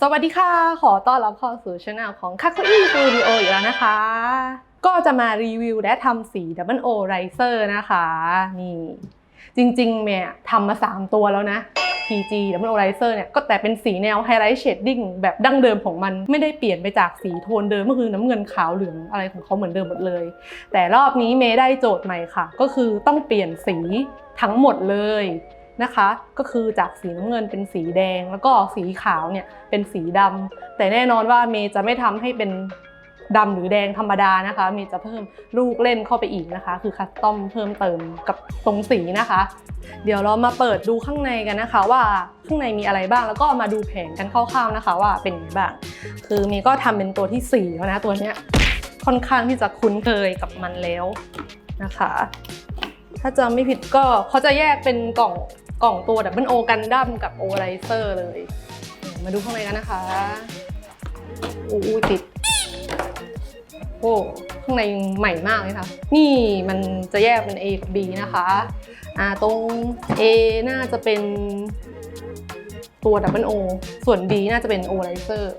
สวัสดีค่ะ ขอต้อนรับเข้าสู่ช่องของ k a k o i Studio อีกแล้วนะคะ ก็จะมารีวิวและทำสี Double O Riser นะคะ นี่ จริงๆเนี่ยทำมา 3 ตัวแล้วนะ PG Double O Riser เนี่ยก็แต่เป็นสีแนว Highlight Shading แบบดั้งเดิมของมันไม่ได้เปลี่ยนไปจากสีโทนเดิมก็คือน้ำเงินขาวเหลืองอะไรของเขาเหมือนเดิมหมดเลย แต่รอบนี้เมย์ได้โจทย์ใหม่ค่ะ ก็คือต้องเปลี่ยนสีทั้งหมดเลย นะคะ ก็คือจากสีน้ำเงินเป็นสีแดง แล้วก็สีขาวเนี่ยเป็นสีดำแต่แน่นอนว่าเมย์จะไม่ทำให้เป็นดำหรือแดงธรรมดานะคะ เมย์จะเพิ่มลูกเล่นเข้าไปอีกนะคะ คือคัสตอมเพิ่มเติมกับตรงสีนะคะ เดี๋ยวเรามาเปิดดูข้างในกันนะคะ ว่าข้างในมีอะไรบ้างแล้วก็มาดูแผงกันคร่าวๆนะคะ ว่าเป็นยังไงบ้าง คือเมย์ก็ทำเป็นตัวที่สี่แล้วนะตัวเนี้ยค่อนข้างที่จะคุ้นเคยกับมันแล้วนะคะ ถ้าจำไม่ผิดก็เขาจะแยกเป็นกล่อง กล่องตัวดับเบิลโอกันดั้มกับโอไลเซอร์เลย มาดูข้างในกันนะคะอู้ติดโอ้ข้างในใหม่มากเลยค่ะ นี่มันจะแยกเป็น A กับ B นะคะอ่าตรง A น่าจะเป็นตัวดับเบิลโอส่วน B น่าจะเป็นโอไลเซอร์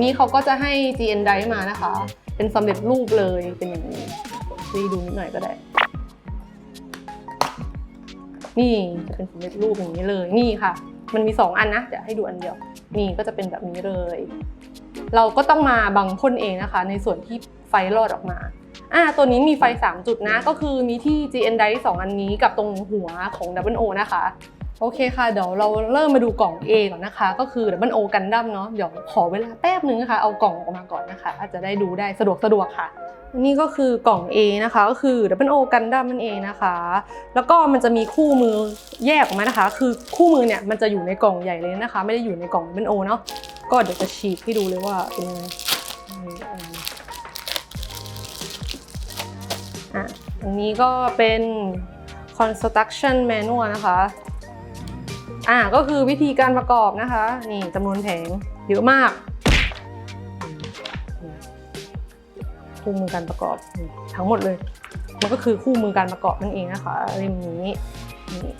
นี่เขาก็จะให้ GN Drive มานะคะ เป็นสำเร็จรูปเลยเป็นอย่างนี้ดูนิดหน่อยก็ได้ นี่จะเป็นสำเร็จรูปอย่างนี้เลยนี่ค่ะ มันมี 2 อันนะเดี๋ยวให้ดูอันเดียว นี่ก็จะเป็นแบบนี้เลย เราก็ต้องมาบังพ่นเองนะคะ ในส่วนที่ไฟรอดออกมาอ่าตัวนี้มีไฟ 3 จุดนะ ก็คือมีที่ GN d i 2อันนี้กับตรงหัวของ Double O นะคะ โอเคค่ะ เดี๋ยวเราเริ่มมาดูกล่อง A ก่อนนะคะ ก็คือ Double O กันดั้มเนาะเดี๋ยวขอเวลาแป๊บนึงนะคะ เอากล่องออกมาก่อนนะคะ อาจจะได้ดูได้สะดวกสะดวกค่ะ นี่ก็คือกล่อง A นะคะก็คือ Double O กันดั้มนั่นเองนะคะ แล้วก็มันจะมีคู่มือแยกออกมานะคะ คือคู่มือเนี่ยมันจะอยู่ในกล่องใหญ่เลยนะคะ ไม่ได้อยู่ในกล่อง Double O เนาะก็เดี๋ยวจะฉีกให้ดูเลยว่าเป็นยังไงอะอันนี้ก็เป็น construction manual นะคะ อ่าก็คือวิธีการประกอบนะคะ นี่จำนวนแผงเยอะมากคู่มือการประกอบทั้งหมดเลย มันก็คือคู่มือการประกอบนั่นเองนะคะเล่มนี้นี่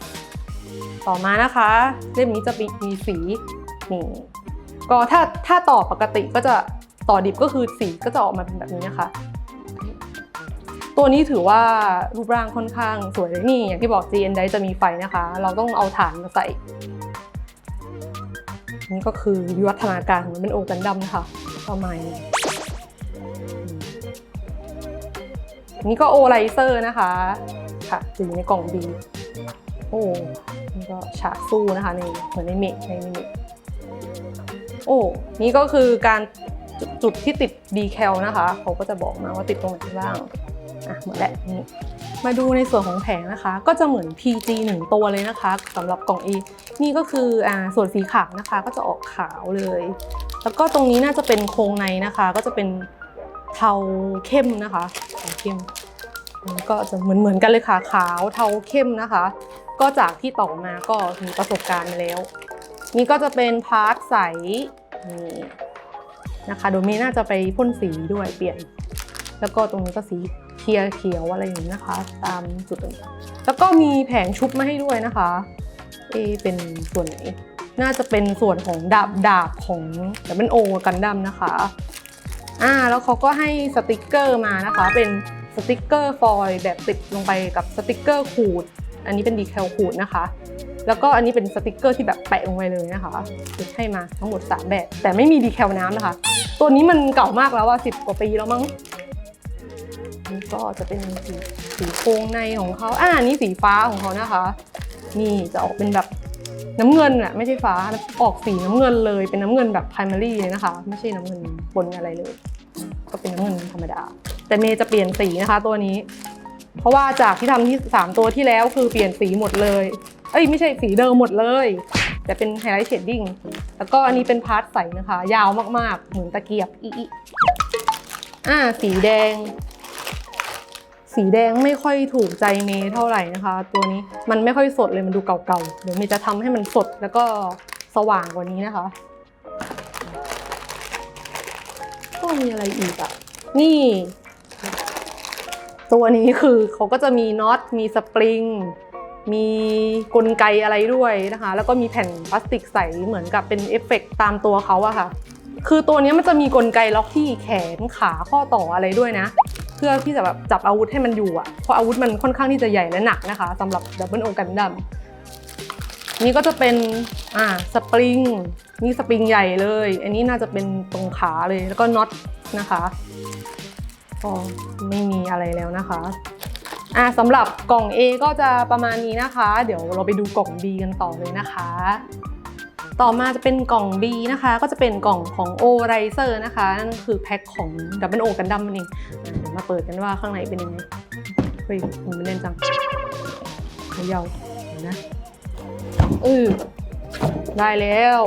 ต่อมานะคะเล่มนี้จะมีมีสีนี่ก็ถ้าถ้าต่อปกติก็จะต่อดิบก็คือสีก็จะออกมาเป็นแบบนี้นะคะ ตัวนี้ถือว่ารูปร่างค่อนข้างสวยเลยนี่ อย่างที่บอก GN ได้จะมีไฟนะคะ เราต้องเอาฐานมาใส่ นี่ก็คือวิวัฒนาการของมันเป็นโอกันดั้มนะคะประมาณนี้อันนี่ก็โอไลเซอร์นะคะ ค่ะอยู่ในกล่องบีโอ้นี่ก็ฉากสู้นะคะในเหมือนในเมกในเมกโอ้นี่ก็คือการจจุดที่ติดดีแคลนะคะ เขาก็จะบอกมาว่าติดตรงไหนบ้าง อะเหมือนแหละนี่มาดูในส่วนของแผงนะคะ ก็จะเหมือน PG 1 ตัวเลยนะคะสำหรับกล่อง A นี่ก็คืออ่าส่วนสีขาวนะคะ ก็จะออกขาวเลย แล้วก็ตรงนี้น่าจะเป็นโครงในนะคะ ก็จะเป็นเทาเข้มนะคะเทาเข้มอันก็จะเหมือนเหมือนกันเลยค่ะขาวเทาเข้มนะคะ ก็จากที่ต่อมาก็มีประสบการณ์มาแล้ว นี่ก็จะเป็นพาร์ทใสนี่นะคะโดยเมน่าจะไปพ่นสีด้วยเปลี่ยน แล้วก็ตรงนี้ก็สี เขียวเขียวอะไรอย่างนี้นะคะ ตามจุดต่างๆแล้วก็มีแผงชุบมาให้ด้วยนะคะเอเป็นส่วนไหนน่าจะเป็นส่วนของดาบดาบของแต่เป็นโอกันดั้มนะคะอ่าแล้วเขาก็ให้สติกเกอร์มานะคะ เป็นสติกเกอร์ฟอยล์แบบติดลงไปกับสติกเกอร์ขูด อันนี้เป็นดีแคลขูดนะคะ แล้วก็อันนี้เป็นสติกเกอร์ที่แบบแปะลงไปเลยนะคะให้มาทั้งหมด 3 แบบ แต่ไม่มีดีแคลน้ำนะคะ ตัวนี้มันเก่ามากแล้วว่า10 กว่าปีแล้วมั้ง นี่ก็จะเป็นสีสีโครงในของเขาอ่านี่สีฟ้าของเขานะคะ นี่จะออกเป็นแบบน้ำเงินอะไม่ใช่ฟ้าออกสีน้ำเงินเลย เป็นน้ำเงินแบบ primary เลยนะคะ ไม่ใช่น้ำเงินปนอะไรเลย ก็เป็นน้ำเงินธรรมดา แต่เมย์จะเปลี่ยนสีนะคะตัวนี้ เพราะว่าจากที่ทำที่ 3 ตัวที่แล้วคือเปลี่ยนสีหมดเลย เอ้ยไม่ใช่สีเดิมหมดเลย แต่เป็นไฮไลท์เชดดิ้งแล้วก็อันนี้เป็นพาร์ทใสนะคะ ยาวมากๆ เหมือนตะเกียบอีอ่าสีแดง สีแดงไม่ค่อยถูกใจเมเท่าไหร่นะคะ ตัวนี้มันไม่ค่อยสดเลยมันดูเก่าๆเดี๋ยวเมย์จะทำให้มันสดแล้วก็สว่างกว่านี้นะคะก็มีอะไรอีกอะนี่ ตัวนี้คือเขาก็จะมีน็อตมีสปริงมีกลไกอะไรด้วยนะคะ แล้วก็มีแผ่นพลาสติกใสเหมือนกับเป็นเอฟเฟกต์ตามตัวเขาอะค่ะ คือตัวนี้มันจะมีกลไกล็อกที่แขนขาข้อต่ออะไรด้วยนะ เพื่อที่จะแบบจับอาวุธให้มันอยู่อะเพราะอาวุธมันค่อนข้างที่จะใหญ่และหนักนะคะสำหรับดับเบิลโอกันดัมนี่ก็จะเป็นอ่าสปริงนี่สปริงใหญ่เลย อันนี้น่าจะเป็นตรงขาเลยแล้วก็น็อตนะคะก็ไม่มีอะไรแล้วนะคะอะสำหรับกล่อง A ก็จะประมาณนี้นะคะ เดี๋ยวเราไปดูกล่อง B กันต่อเลยนะคะ ต่อมาจะเป็นกล่อง B นะคะ ก็จะเป็นกล่องของ O Riser นะคะ นั่นคือแพ็คของ Double O กันดั้มนั่นเอง เดี๋ยวมาเปิดกันว่าข้างในเป็นยังไง เฮ้ยมันไม่เล่นจังเขยาวเดี๋ยวนะอือได้แล้ว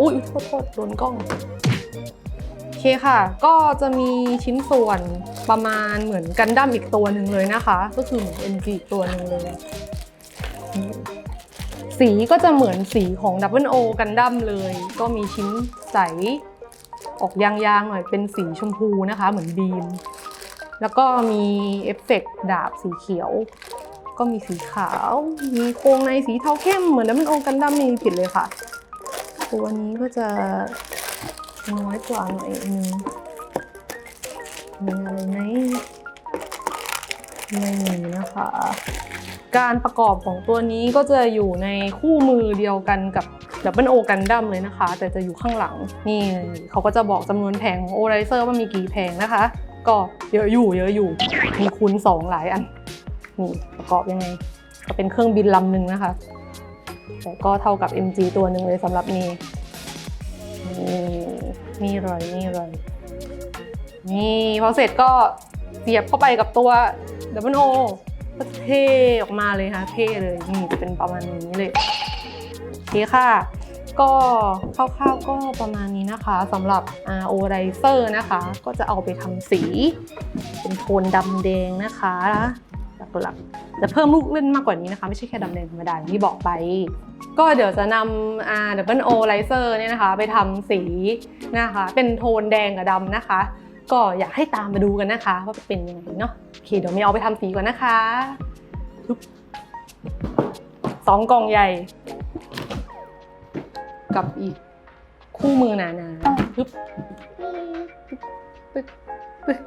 อุ้ยโทษโทษโดนกล้องโอเคค่ะ ก็จะมีชิ้นส่วนประมาณเหมือนกันดั้มอีกตัวหนึ่งเลยนะคะ ก็คือเหมือน NG อีตัวหนึ่งเลย สีก็จะเหมือนสีของ Double O กันดั้มเลย ก็มีชิ้นใส ออกยางๆหน่อยเป็นสีชมพูนะคะ เหมือนบีม แล้วก็มีเอฟเฟกต์ดาบสีเขียว ก็มีสีขาว มีโครงในสีเทาเข้มเหมือน Double O กันดั้มนี่ผิดเลยค่ะ ตัวนี้ก็จะน้อยกว่าหน่อยนึงมีอะไรไหม ไม่มีนะคะ การประกอบของตัวนี้ก็จะอยู่ในคู่มือเดียวกันกับ Double O กันดั้มเลยนะคะ แต่จะอยู่ข้างหลัง นี่เขาก็จะบอกจำนวนแผงของ o r i z e r ว่ามีกี่แผงนะคะ ก็เยอะอยู่เยอะอยู่ มีคูณ 2 หลายอัน นี่ประกอบยังไง ก็เป็นเครื่องบินลำหนึ่งนะคะ แต่ก็เท่ากับ MG ตัวหนึ่งเลยสำหรับนี่นี่นี่เลยนี่เลยนี่พอเสร็จก็เสียบเข้าไปกับตัว Double O ก็เท่ออกมาเลยค่ะ เท่เลยนี่จะเป็นประมาณนี้เลยโอเคค่ะ ก็คร่าวๆก็ประมาณนี้นะคะสำหรับ RO Riser นะคะ ก็จะเอาไปทำสี เป็นโทนดำแดงนะคะหลักๆจะเพิ่มลูกเล่นมากกว่านี้นะคะ ไม่ใช่แค่ดำแดงธรรมดาที่บอกไป ก็เดี๋ยวจะนำ R Double O Riser เนี่ยนะคะ ไปทำสีนะคะ เป็นโทนแดงกับดำนะคะ ก็อยากให้ตามมาดูกันนะคะว่าเป็นยังไงเนาะโอเคเดี๋ยวไม่เอาไปทำสีก่อนนะคะปึ๊บสองกล่องใหญ่ กับอีกคู่มือหนาๆปึ๊บปึ๊บปึ๊บ